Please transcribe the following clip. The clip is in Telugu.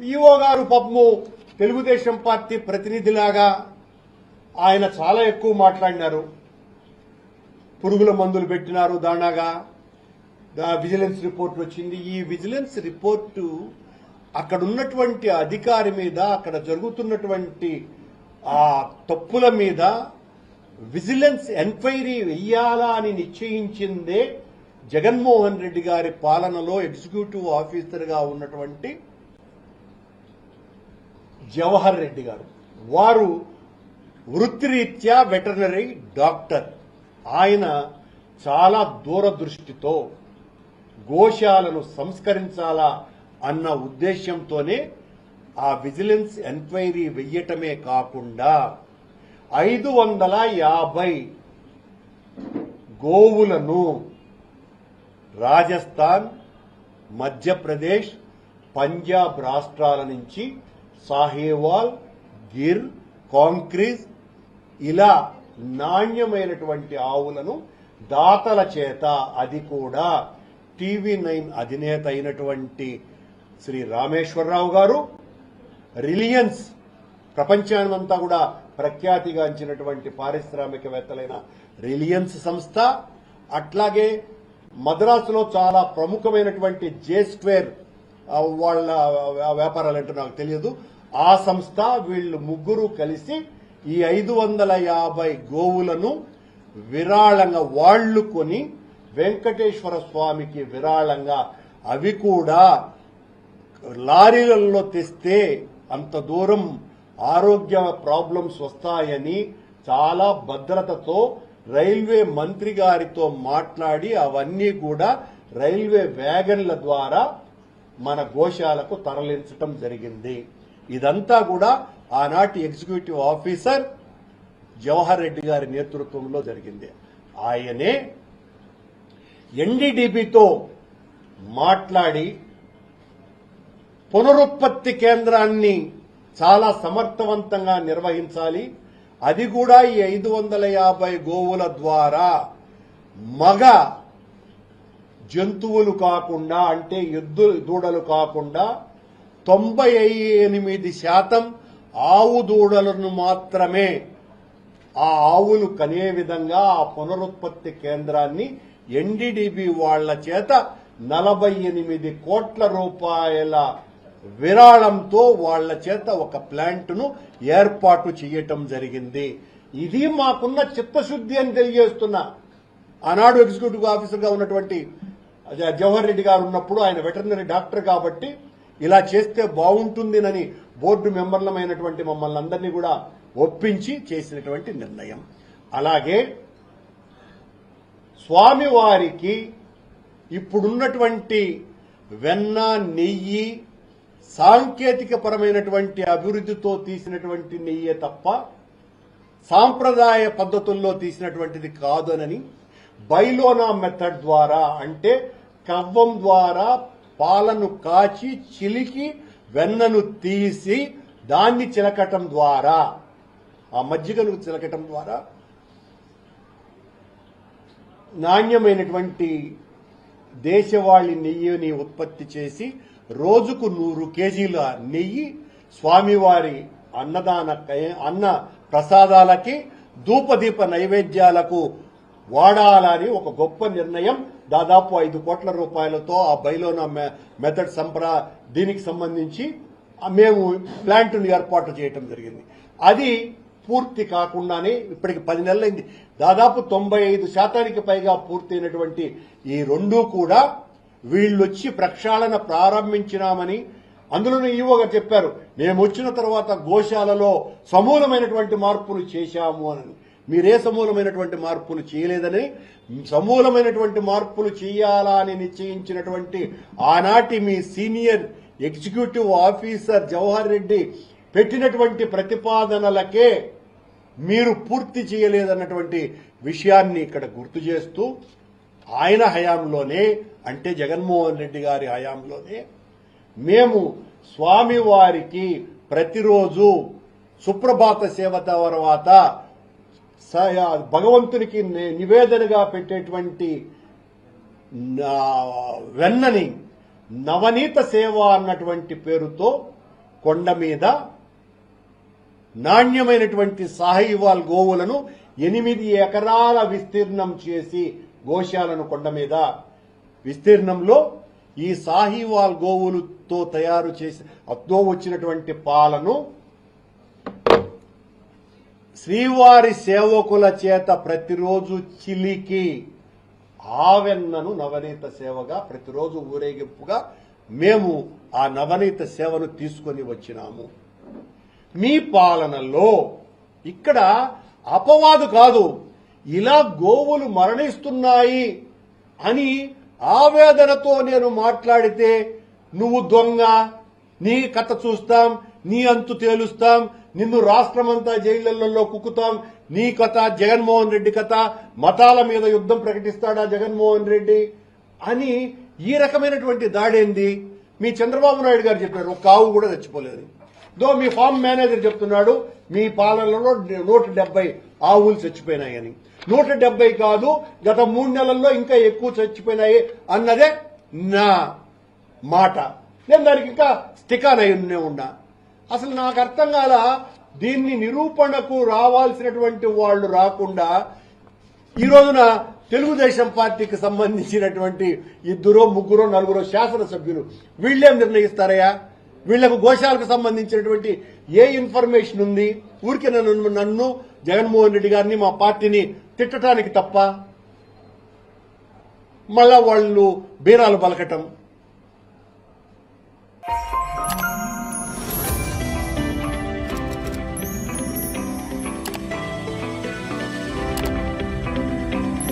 ఈఓ గారు పాపము తెలుగుదేశం పార్టీ ప్రతినిధిలాగా ఆయన చాలా ఎక్కువ మాట్లాడినారు. పురుగుల మందులు పెట్టినారు దానాగా దా- విజిలెన్స్ రిపోర్ట్ వచ్చింది. ఈ విజిలెన్స్ రిపోర్టు అక్కడ ఉన్నటువంటి అధికారి మీద అక్కడ జరుగుతున్నటువంటి ఆ తప్పుల మీద విజిలెన్స్ ఎంక్వైరీ వెయ్యాలా అని నిశ్చయించిందే జగన్మోహన్ రెడ్డి గారి పాలనలో ఎగ్జిక్యూటివ్ ఆఫీసర్గా ఉన్నటువంటి జవహర్ రెడ్డి గారు. వారు వృత్తిరీత్యా వెటర్నరీ డాక్టర్. ఆయన చాలా దూరదృష్టితో గోశాలను సంస్కరించాలా అన్న ఉద్దేశంతోనే ఆ విజిలెన్స్ ఎంక్వైరీ వెయ్యటమే కాకుండా ఐదు వందల యాభై గోవులను రాజస్థాన్ మధ్యప్రదేశ్ పంజాబ్ రాష్ట్రాల నుంచి సాహేవాల్ గిర్ కాంక్రీజ్ ఇలా నాణ్యమైనటువంటి ఆవులను దాతల చేత అది కూడా టీవీ నైన్ అధినేత అయినటువంటి శ్రీ రామేశ్వరరావు గారు రిలియన్స్ ప్రపంచానంతా కూడా ప్రఖ్యాతిగాంచినటువంటి పారిశ్రామికవేత్తలైన రిలియన్స్ సంస్థ అట్లాగే మద్రాసులో చాలా ప్రముఖమైనటువంటి జే స్క్వేర్ వాళ్ళ వ్యాపారాలు ఏంటో నాకు తెలియదు. ఆ సంస్థ వీళ్ళు ముగ్గురు కలిసి ఈ ఐదు వందల యాభై గోవులను విరాళంగా వాళ్ళు కొని వెంకటేశ్వర స్వామికి విరాళంగా అవి కూడా లారీలలో తెస్తే అంత దూరం ఆరోగ్య ప్రాబ్లమ్స్ వస్తాయని చాలా భద్రతతో రైల్వే మంత్రి గారితో మాట్లాడి అవన్నీ కూడా రైల్వే వ్యాగన్ల ద్వారా మన గోశాలకు తరలించటం జరిగింది. ఇదంతా కూడా ఆనాటి ఎగ్జిక్యూటివ్ ఆఫీసర్ జవహర్ రెడ్డి గారి నేతృత్వంలో జరిగింది. ఆయనే ఎన్డీడీబీతో మాట్లాడి పునరుత్పత్తి కేంద్రాన్ని చాలా సమర్థవంతంగా నిర్వహించాలి. అది కూడా ఈ ఐదు వందల యాభై గోవుల ద్వారా మగ జంతువులు కాకుండా అంటే ఎద్దు దూడలు కాకుండా తొంభై ఎనిమిది శాతం ఆవు దూడలను మాత్రమే ఆ ఆవులు కనే విధంగా ఆ పునరుత్పత్తి కేంద్రాన్ని ఎన్డీడీబీ వాళ్ళ చేత నలభై ఎనిమిది కోట్ల రూపాయల విరాళంతో వాళ్ళ చేత ఒక ప్లాంట్ను ఏర్పాటు చేయటం జరిగింది. ఇది మాకున్న చిత్తశుద్ధి అని తెలియజేస్తున్నా. ఆనాడు ఎగ్జిక్యూటివ్ ఆఫీసర్గా ఉన్నటువంటి జవహర్ రెడ్డి గారు ఉన్నప్పుడు ఆయన వెటర్నరీ డాక్టర్ కాబట్టి ఇలా చేస్తే బాగుంటుందినని బోర్డు మెంబర్లమైనటువంటి మమ్మల్ని అందరినీ కూడా ఒప్పించి చేసినటువంటి నిర్ణయం. అలాగే స్వామివారికి ఇప్పుడున్నటువంటి వెన్న నెయ్యి సాంకేతిక పరమైనటువంటి అభివృద్ధితో తీసినటువంటి నెయ్యే తప్ప సాంప్రదాయ పద్ధతుల్లో తీసినటువంటిది కాదనని బైలోనా మెథడ్ ద్వారా అంటే కవ్వం ద్వారా పాలను కాచి చిలికి వెన్నను తీసి దాన్ని చిలకటం ద్వారా. ఆ మజ్జిగను చిలకటం ద్వారా. నాణ్యమైనటువంటి దేశవాళి నెయ్యిని ఉత్పత్తి చేసి రోజుకు నూరు కేజీల నెయ్యి స్వామివారి అన్నదాన అన్న ప్రసాదాలకి ధూపదీప నైవేద్యాలకు వాడాలని ఒక గొప్ప నిర్ణయం. దాదాపు ఐదు కోట్ల రూపాయలతో ఆ బైలోనా మెథడ్ సంప్రా దీనికి సంబంధించి మేము ప్లాంట్ను ఏర్పాటు చేయటం జరిగింది. అది పూర్తి కాకుండానే ఇప్పటికి పది నెలలైంది. దాదాపు తొంభై ఐదు శాతానికి పైగా పూర్తయినటువంటి ఈ రెండూ కూడా వీళ్ళొచ్చి ప్రక్షాళన ప్రారంభించినామని అందులోనే ఈవోగా చెప్పారు. మేము వచ్చిన తర్వాత గోశాలలో సమూలమైనటువంటి మార్పులు చేశాము అని. మీరే సమూలమైనటువంటి మార్పులు చేయలేదని సమూలమైనటువంటి మార్పులు చేయాలా అని నిశ్చయించినటువంటి ఆనాటి మీ senior executive officer Jawahar Reddy పెట్టినటువంటి ప్రతిపాదనలకే మీరు పూర్తి చేయలేదన్నటువంటి విషయాన్ని ఇక్కడ గుర్తు చేస్తూ ఆయన హయాంలోనే అంటే జగన్మోహన్ రెడ్డి గారి హయాంలోనే మేము స్వామివారికి ప్రతిరోజు సుప్రభాత సేవ తర్వాత భగవంతునికి నివేదనగా పెట్టేటువంటి వెన్నని నవనీత సేవ అన్నటువంటి పేరుతో కొండ మీద నాణ్యమైనటువంటి సాహివాల్ గోవులను ఎనిమిది ఎకరాల విస్తీర్ణం చేసి గోశాలను కొండ మీద విస్తీర్ణంలో ఈ సాహివాల్ గోవులతో తయారు చేసి అతో వచ్చినటువంటి పాలను శ్రీవారి సేవకుల చేత ప్రతిరోజు చిలికి ఆవెన్నను నవనీత సేవగా ప్రతిరోజు ఊరేగింపుగా మేము ఆ నవనీత సేవను తీసుకొని వచ్చినాము. మీ పాలనలో ఇక్కడ అపవాదు కాదు ఇలా గోవులు మరణిస్తున్నాయి అని ఆవేదనతో నేను మాట్లాడితే నువ్వు దొంగ నీ కథ చూస్తాం నీ అంతు తేలుస్తాం నిన్ను రాష్ట్రమంతా జైళ్ళలో కుక్కుతాం. నీ కథ జగన్మోహన్ రెడ్డి కథ. మతాల మీద యుద్ధం ప్రకటిస్తాడా జగన్మోహన్ రెడ్డి అని ఈ రకమైనటువంటి దాడేంది? మీ చంద్రబాబు నాయుడు గారు చెప్పారు. ఒక ఆవు కూడా చచ్చిపోలేదు. దో మీ ఫామ్ మేనేజర్ చెప్తున్నాడు. మీ పాలనలో నూట డెబ్బై ఆవులు చచ్చిపోయినాయని. నూట డెబ్బై కాదు గత మూడు నెలల్లో ఇంకా ఎక్కువ చచ్చిపోయినాయి అన్నదే నా మాట. నేను దానికి ఇంకా స్టికాన్ అయి ఉన్నా. అసలు నాకు అర్థం కాల దీన్ని నిరూపణకు రావాల్సినటువంటి వాళ్ళు రాకుండా ఈ రోజున తెలుగుదేశం పార్టీకి సంబంధించినటువంటి ఇద్దరో ముగ్గురో నలుగురో శాసనసభ్యులు వీళ్ళేం నిర్ణయిస్తారయ్యా? వీళ్ళకు గోశాలకు సంబంధించినటువంటి ఏ ఇన్ఫర్మేషన్ ఉంది? ఊరికి నన్ను నన్ను జగన్మోహన్ రెడ్డి గారిని మా పార్టీని తిట్టడానికి తప్ప మళ్ళా వాళ్ళు బీరాలు పలకటం.